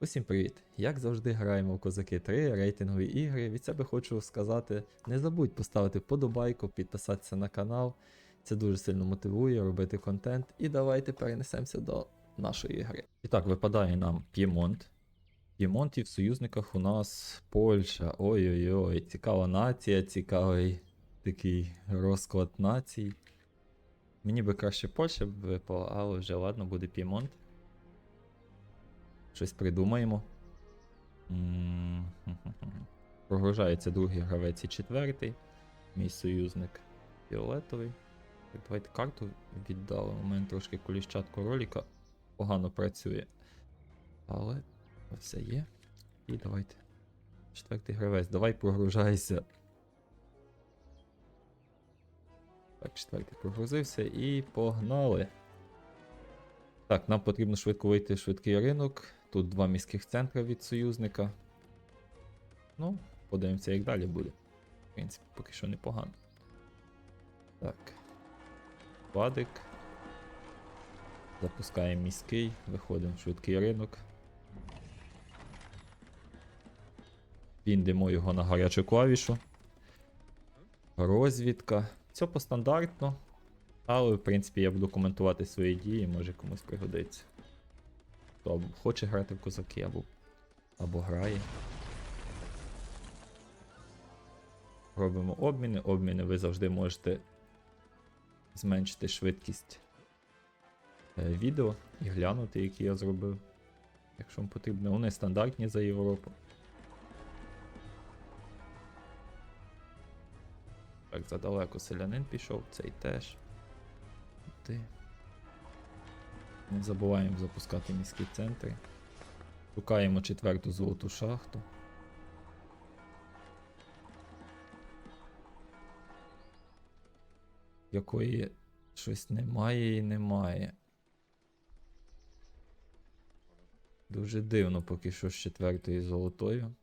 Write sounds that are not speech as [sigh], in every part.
Усім привіт! Як завжди граємо в Козаки 3 рейтингові ігри. Від себе хочу сказати, не забудь поставити вподобайку, підписатися на канал. Це дуже сильно мотивує робити контент. І давайте перенесемося до нашої гри. І так, випадає нам П'ємонт. П'ємонт і в союзниках у нас Польща. Ой-ой-ой, цікава нація, цікавий такий розклад націй. Мені би краще Польща випала, але вже ладно, буде П'ємонт. Щось придумаємо. [laughs] Прогружається другий гравець і четвертий. Мій союзник фіолетовий. Давайте карту віддали. У мене трошки коліщатко роліка погано працює. Але все є. І давайте. Четвертий гравець. Давай прогружайся. Так, четвертий прогрузився і погнали. Так, нам потрібно швидко вийти в швидкий ринок. Тут два міських центри від союзника. Ну, подивимося, як далі буде. В принципі, поки що непогано. Так. Вадик. Запускаємо міський, виходимо в швидкий ринок. Піндимо його на гарячу клавішу. Розвідка. Все постандартно. Але, в принципі, я буду коментувати свої дії, може комусь пригодиться. Хто хоче грати в козаки, або, або грає. Робимо обміни. Обміни ви завжди можете зменшити швидкість е, відео і глянути, які я зробив. Якщо вам потрібно, вони стандартні за Європу. Так, задалеко селянин пішов, цей теж. Ти. Не забуваємо запускати міські центри. Шукаємо четверту золоту шахту. Якої щось немає і немає. Дуже дивно поки що з четвертою золотою.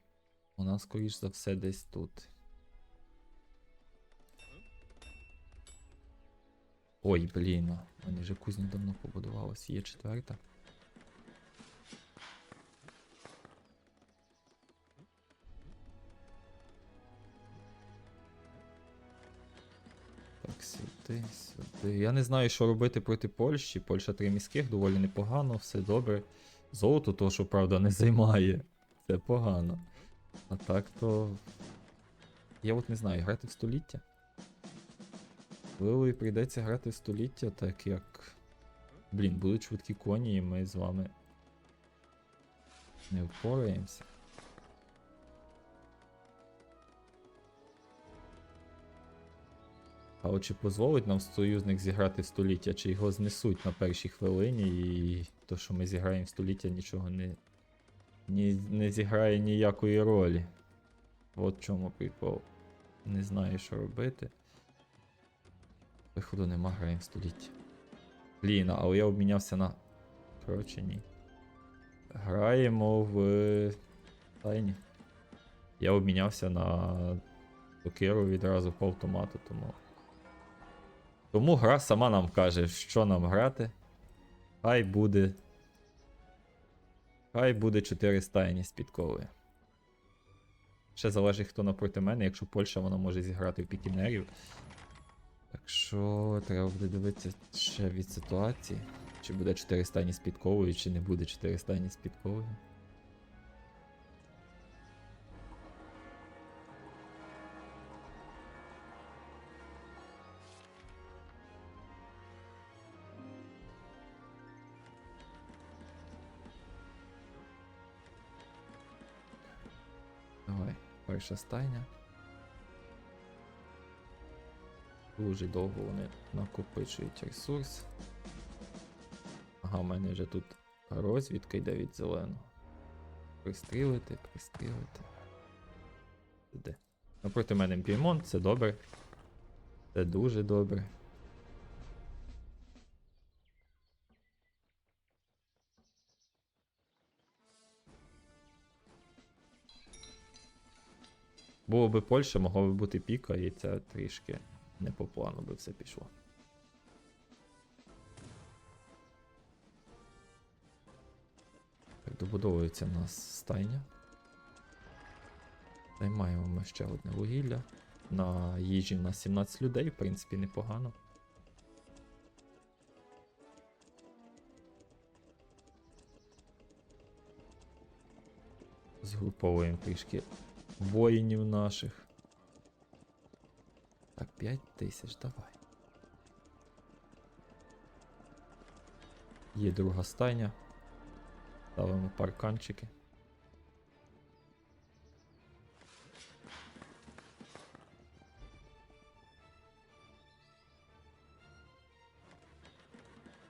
Вона, скоріш за все, десь тут. Ой, блін, у мене вже кузня давно побудувалась. Є четверта. Так, сюди, сюди. Я не знаю, що робити проти Польщі. Польща три міських, доволі непогано, все добре. Золото, то, що правда, не займає. Це погано. А так то. Я от не знаю, грати в століття. Можливо, прийдеться грати в століття, так як. Блін, будуть швидкі коні, і ми з вами не впораємося. А от чи дозволить нам союзник зіграти століття, чи його знесуть на першій хвилині, і то, що ми зіграємо століття, нічого не, ні, не зіграє ніякої ролі. От чому прикол. Не знаю, що робити. Виходу нема, граємо століття. Блін, але я обмінявся на. Коротше, ні. Граємо в тайні. Я обмінявся на Токиру відразу по автомату, тому. Тому гра сама нам каже, що нам грати. Хай буде. Хай буде 4 стайні з підковою. Ще залежить, хто напроти мене, якщо Польща вона може зіграти в пікінерів. Так що треба буде дивитися ще від ситуації. Чи буде 4 стані з підковою, чи не буде 4 стані з підковою. Давай, перша стайня. Дуже довго вони накопичують ресурс. Ага, у мене вже тут розвідка йде від зеленого. Пристрілити, пристрілити. Де? Напроти мене Пімон, це добре. Це дуже добре. Було би Польща, могло би бути піка, і це трішки не по плану би все пішло. Так, Добудовується у нас стайня. Займаємо ми ще одне вугілля. На їжі на 17 людей, в принципі, непогано. Згруповуємо трішки воїнів наших. Так, 5 тисяч, давай. Є друга стайня. Ставимо парканчики.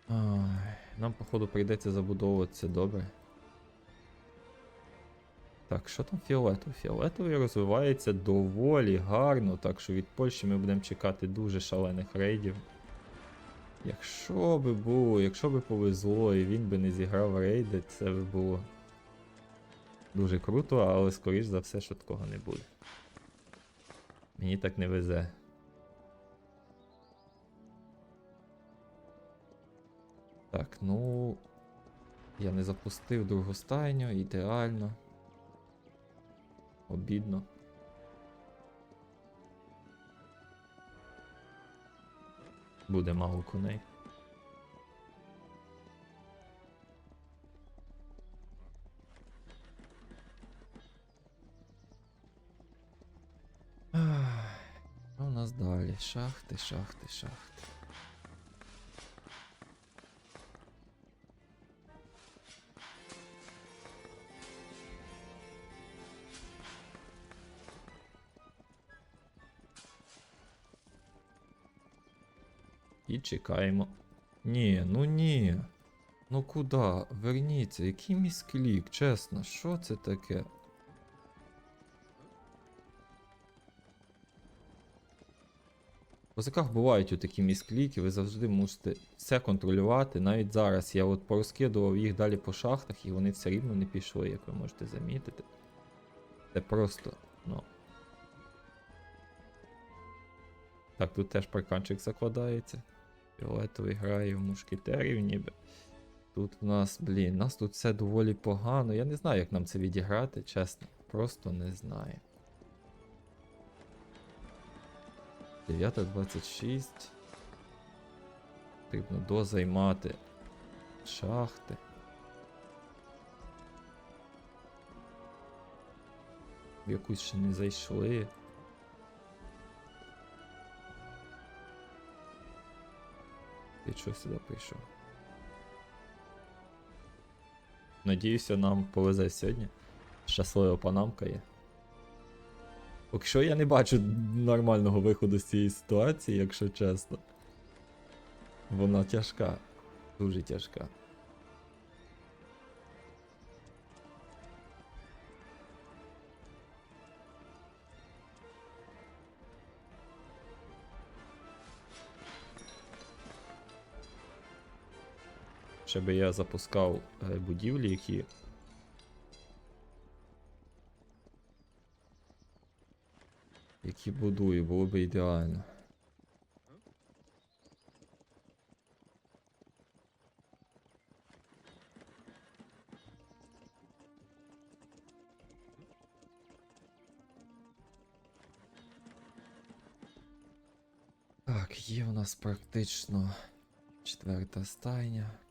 Ай, нам, походу, прийдеться забудовуватися добре. Так, що там фіолетовий? Фіолетовий розвивається доволі гарно, так що від Польщі ми будемо чекати дуже шалених рейдів. Якщо би було, якщо би повезло і він би не зіграв рейди, це би було дуже круто, але скоріш за все, що такого не буде. Мені так не везе. Так, ну. Я не запустив другу стайню, ідеально. Обідно. Буде мало коней. Ах, Що у нас далі? Шахти, шахти, шахти. Чекаємо. Ні, ну ні. Ну куди? Верніться, який місклік, чесно, що це таке? В козаках бувають такі міскліки, ви завжди мусите все контролювати. Навіть зараз я от порозкидував їх далі по шахтах, і вони все рівно не пішли, як ви можете замітити. Це просто, ну. Так, тут теж парканчик закладається. Фіолетовий грає в мушкетерів ніби. Тут в нас, блін, у нас тут все доволі погано. Я не знаю, як нам це відіграти, чесно. Просто не знаю. 9.26. Потрібно дозаймати шахти. В якусь ще не зайшли. Ти чого сюди пишу. Надіюся, нам повезе сьогодні. Щаслива панамка є. Поки що я не бачу нормального виходу з цієї ситуації, якщо чесно. Вона тяжка. Дуже тяжка. Ще би я запускав е, будівлі, які. Які будую, було б ідеально. Так, є у нас практично четверта стайня.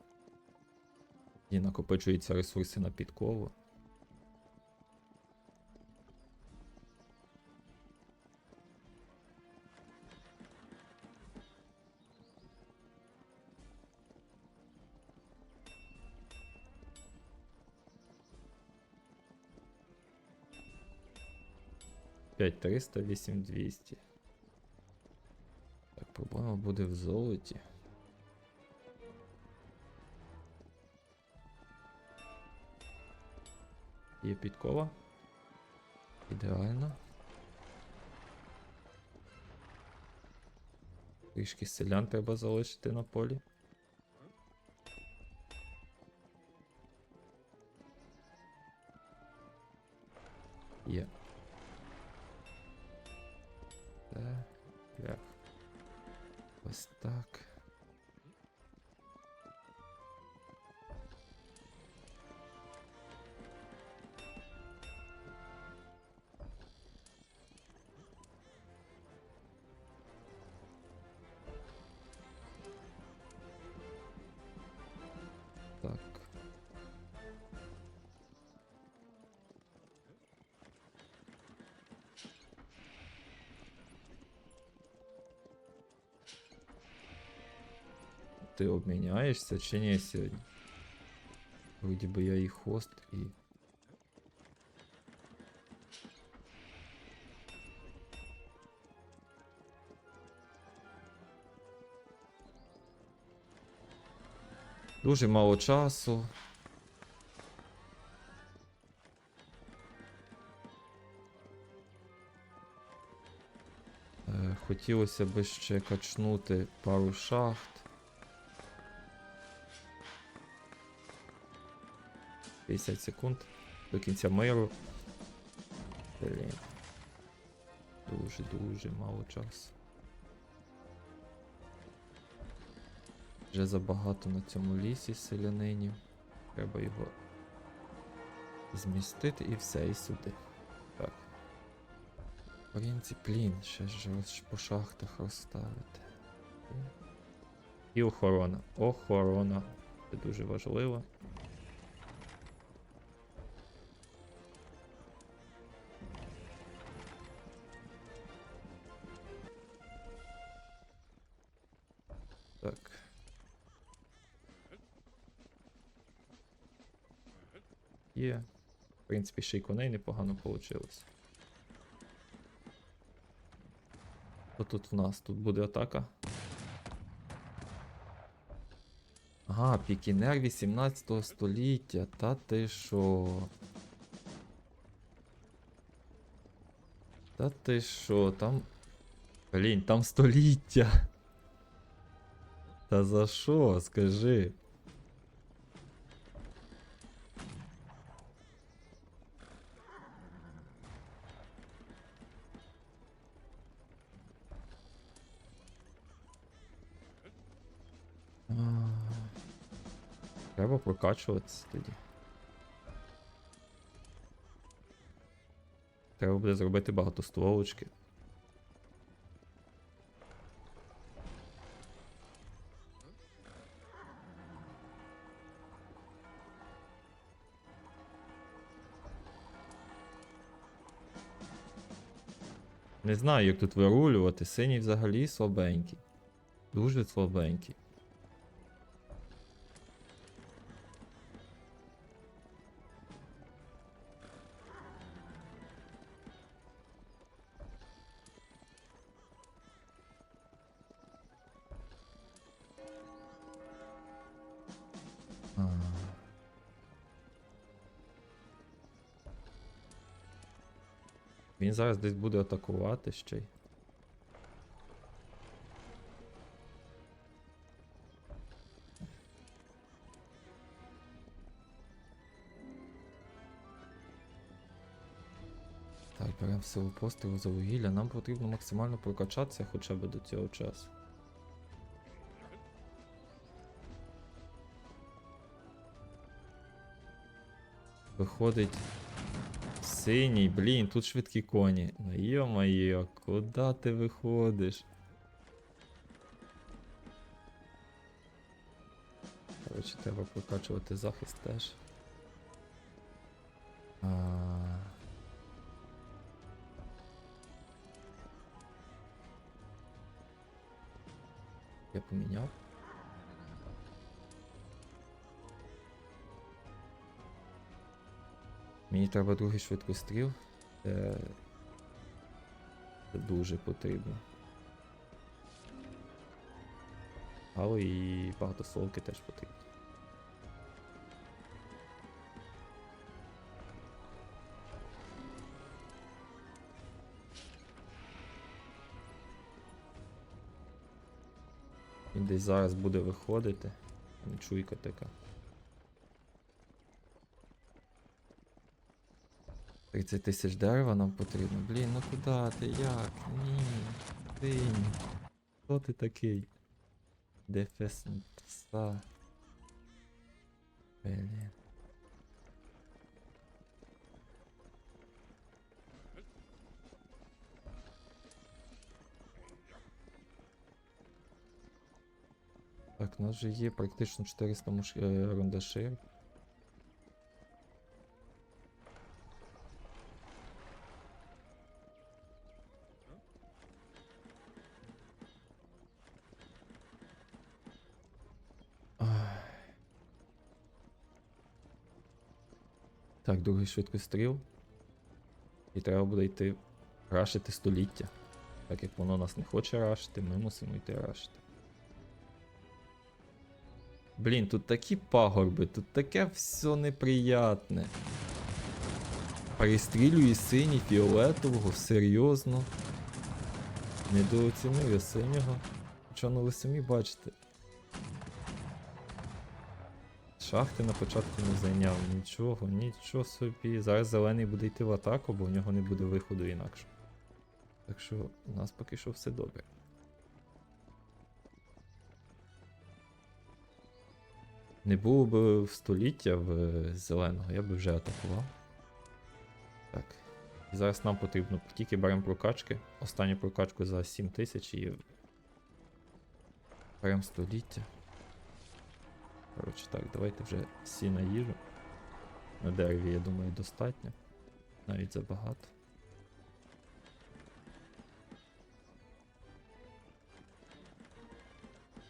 І накопичуються ресурси на підкову. П'ять триста, вісім двісті. Так, проблема буде в золоті. Є підкова. Ідеально. Трішки селян треба залишити на полі. Є. Так. Ось так. Ти обміняєшся чи ні сьогодні? Вроді би я і хост, і. Дуже мало часу. Е, Хотілося б ще качнути пару шахт. П'ятдесят секунд до кінця миру. Блін. Дуже-дуже мало часу. Вже забагато на цьому лісі селянинів. Треба його змістити і все, і сюди. Так. В принципі, блін, ще ж по шахтах розставити. І охорона. Охорона. Це дуже важливо. Принципі, ще й коней непогано вийшло. Що тут в нас? Тут буде атака. Ага, пікінер 18 століття. Та ти що? Та ти що, там. Блін, там століття. Та за що? Скажи. Треба прокачуватися тоді. Треба буде зробити багато стволочки. Не знаю, як тут вирулювати. Синій взагалі слабенький. Дуже слабенький. Він зараз десь буде атакувати ще й. Так, беремо силу пострілу за вугілля. Нам потрібно максимально прокачатися хоча б до цього часу. Виходить. Синій, блін, тут швидкі коні. Ну йо-моє, куди ти виходиш? Коротше, треба прокачувати захист теж. А... Я поміняв. Мені треба другий швидкостріл. Це... Це дуже потрібно. Але і багатословки теж потрібно. Він десь зараз буде виходити. Чуйка така. 30 тисяч дерева нам потрібно. Блін, ну куди ти? Як? Ні. Ти. Хто ти такий? Дефеса. Блін. Так, у нас же є практично 400 муш... е, Так, другий швидкостріл. І треба буде йти рашити століття. Так як воно нас не хоче рашити, ми мусимо йти рашити. Блін, тут такі пагорби, тут таке все неприятне. Перестрілює синій фіолетового, серйозно. Недооцінив я синього. Хоча ну ви самі бачите. Шахти на початку не зайняв, нічого, нічого собі. Зараз зелений буде йти в атаку, бо в нього не буде виходу інакше. Так що у нас поки що все добре. Не було б століття в зеленого, я би вже атакував. Так. Зараз нам потрібно тільки беремо прокачки. Останню прокачку за 7000 і. Беремо століття. Коротше, так, давайте вже всі на їжу. На дереві, я думаю, достатньо. Навіть забагато.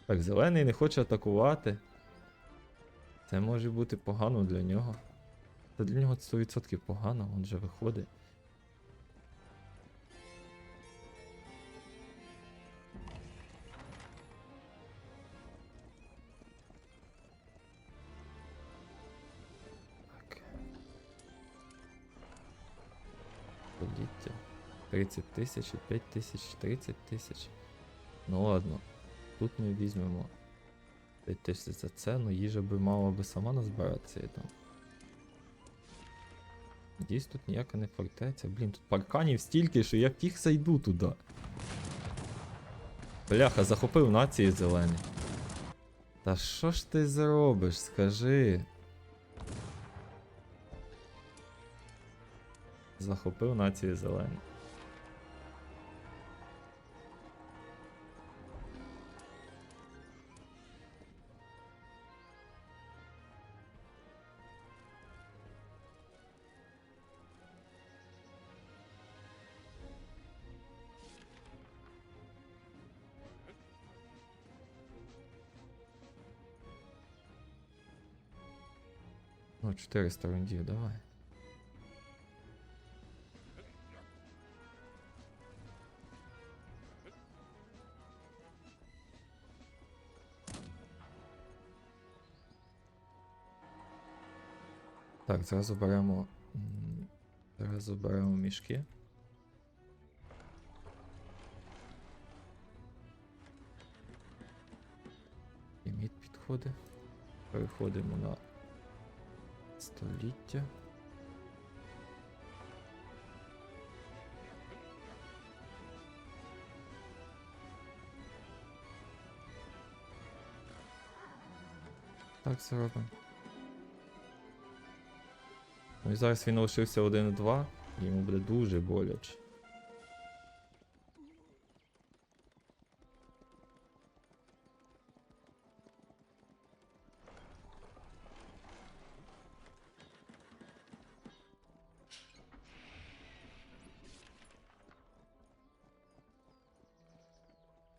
Так, зелений не хоче атакувати. Це може бути погано для нього. Та для нього це 100% погано, він же виходить. Століття. 30 тисяч, 5 тисяч, 30 тисяч. Ну ладно. Тут ми візьмемо 5 тисяч за це, ну їжа би мала би сама назбиратися і там. Надіюсь, тут ніяка не фортеця. Блін, тут парканів стільки, що я фіг зайду туди. Бляха, захопив нації зелені. Та що ж ти зробиш, скажи? Захопив націю зелені. Ну, 400 рундів, давай. Так, зразу беремо. Зразу беремо мішки. Ліміт підходить. Переходимо на століття. Так це робимо. Ну і зараз він лишився 1-2, і йому буде дуже боляче.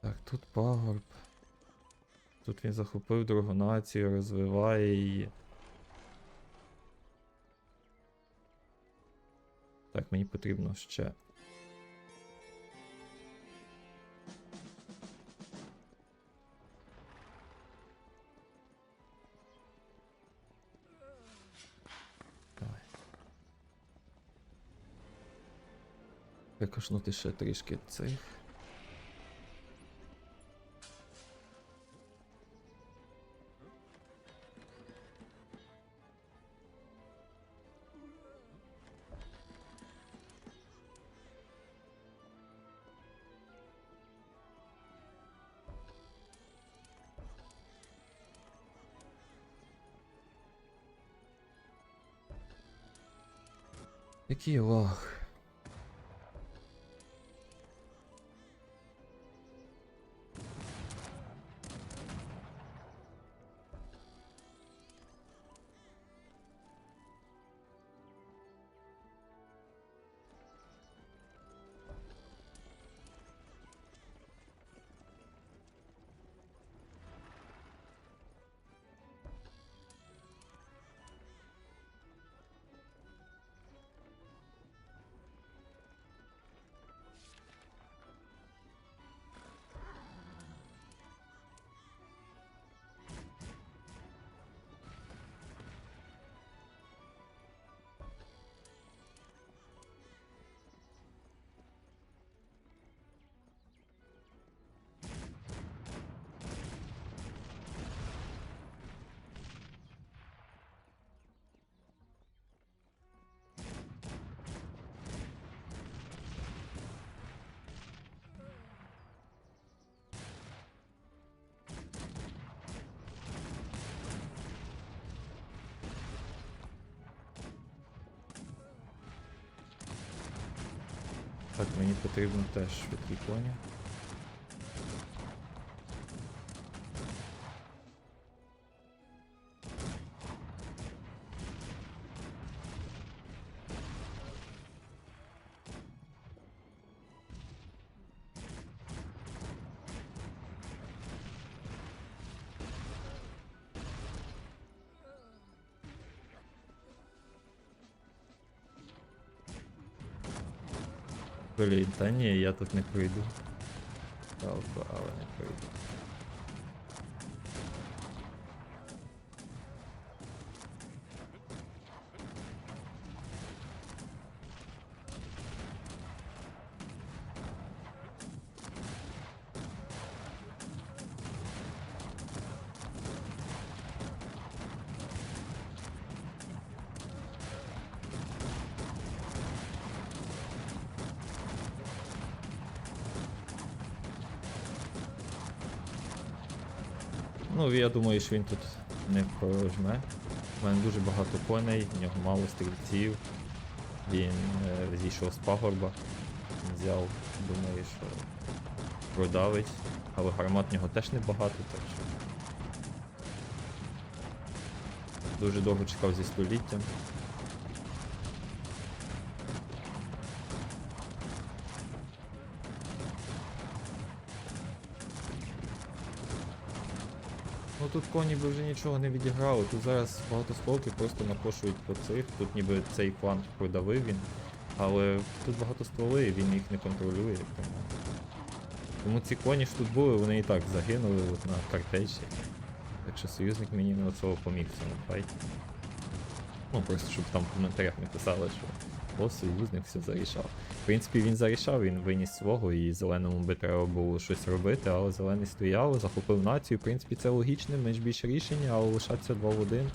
Так, тут пагорб. Тут він захопив другу націю, розвиває її. Так, мені потрібно ще. Викошнути ще трішки цих. Який лаг. Так, мені потрібно теж швидкі коні. Блін, та ні, я тут не пройду. Але не пройду. Ну, я думаю, що він тут не прожме. У мене дуже багато коней, в нього мало стрільців. Він е, зійшов з пагорба. Взяв, думаю, що продавить. Але гармат в нього теж небагато, так що. Дуже довго чекав зі століттям. Тут коні би вже нічого не відіграли. Тут зараз багатостволки просто накошують по цих. Тут ніби цей фланг продавив він. Але тут багато стволи, він їх не контролює. Тому, тому ці коні ж тут були, вони і так загинули от на картечі. Так що союзник мені не особо поміг в цьому файті. Ну просто щоб там в коментарях не писали, що о, союзник все зарішав. В принципі, він зарішав, він виніс свого, і зеленому би треба було щось робити, але зелений стояв, захопив націю. В принципі, це логічне, менш більше рішення, але лишатися 2 в 1.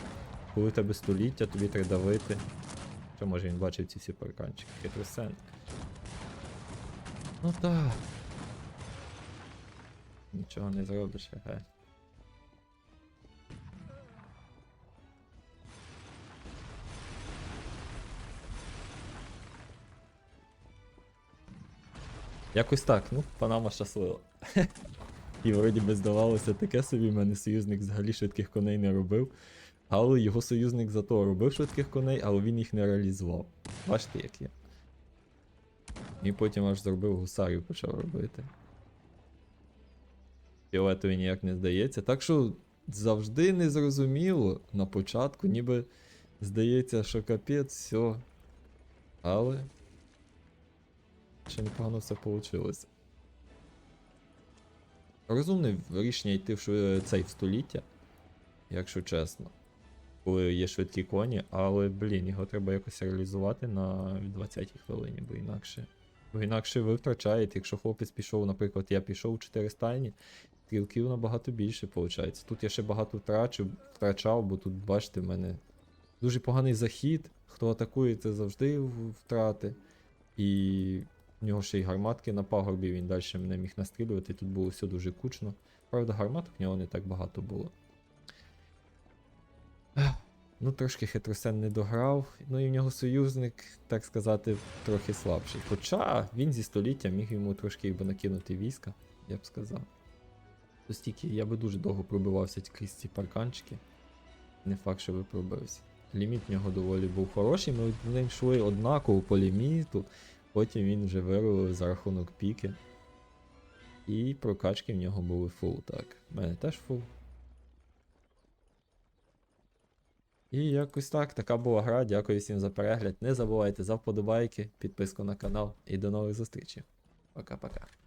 Коли тебе століття, тобі треба давити. Що може він бачив ці всі парканчики? Хитросен. Ну так. Нічого не зробиш, еге. Якось так, ну, Панама щаслива. [laughs] І вроді би здавалося, таке собі в мене союзник взагалі швидких коней не робив. Але його союзник зато робив швидких коней, але він їх не реалізував. Бачите, як є. І потім аж зробив гусарів почав робити. Фіолетові ніяк не здається. Так що завжди незрозуміло на початку, ніби здається, що капець, все. Але. Ще непогано все вийшло. Розумне рішення йти в цей в століття, якщо чесно. Коли є швидкі коні, але, блін, його треба якось реалізувати на 20-й хвилині, бо інакше. Бо інакше ви втрачаєте, якщо хлопець пішов, наприклад, я пішов у 4 стайні, стрілків набагато більше виходить. Тут я ще багато втрачу, втрачав, бо тут, бачите, в мене дуже поганий захід. Хто атакує, це завжди втрати. І в нього ще й гарматки на пагорбі, він далі не міг настрілювати, тут було все дуже кучно. Правда, гарматок в нього не так багато було. Ну, трошки хитросен не дограв, ну і в нього союзник, так сказати, трохи слабший. Хоча він зі століття міг йому трошки якби накинути війська, я б сказав. Стільки я би дуже довго пробивався крізь ці парканчики. Не факт, що би пробився. Ліміт в нього доволі був хороший, ми ним йшли однаково по ліміту. Потім він вже вирулив за рахунок піки. І прокачки в нього були фул, так. У мене теж фул. І якось так, така була гра. Дякую всім за перегляд. Не забувайте за вподобайки, підписку на канал і до нових зустрічей. Пока-пока.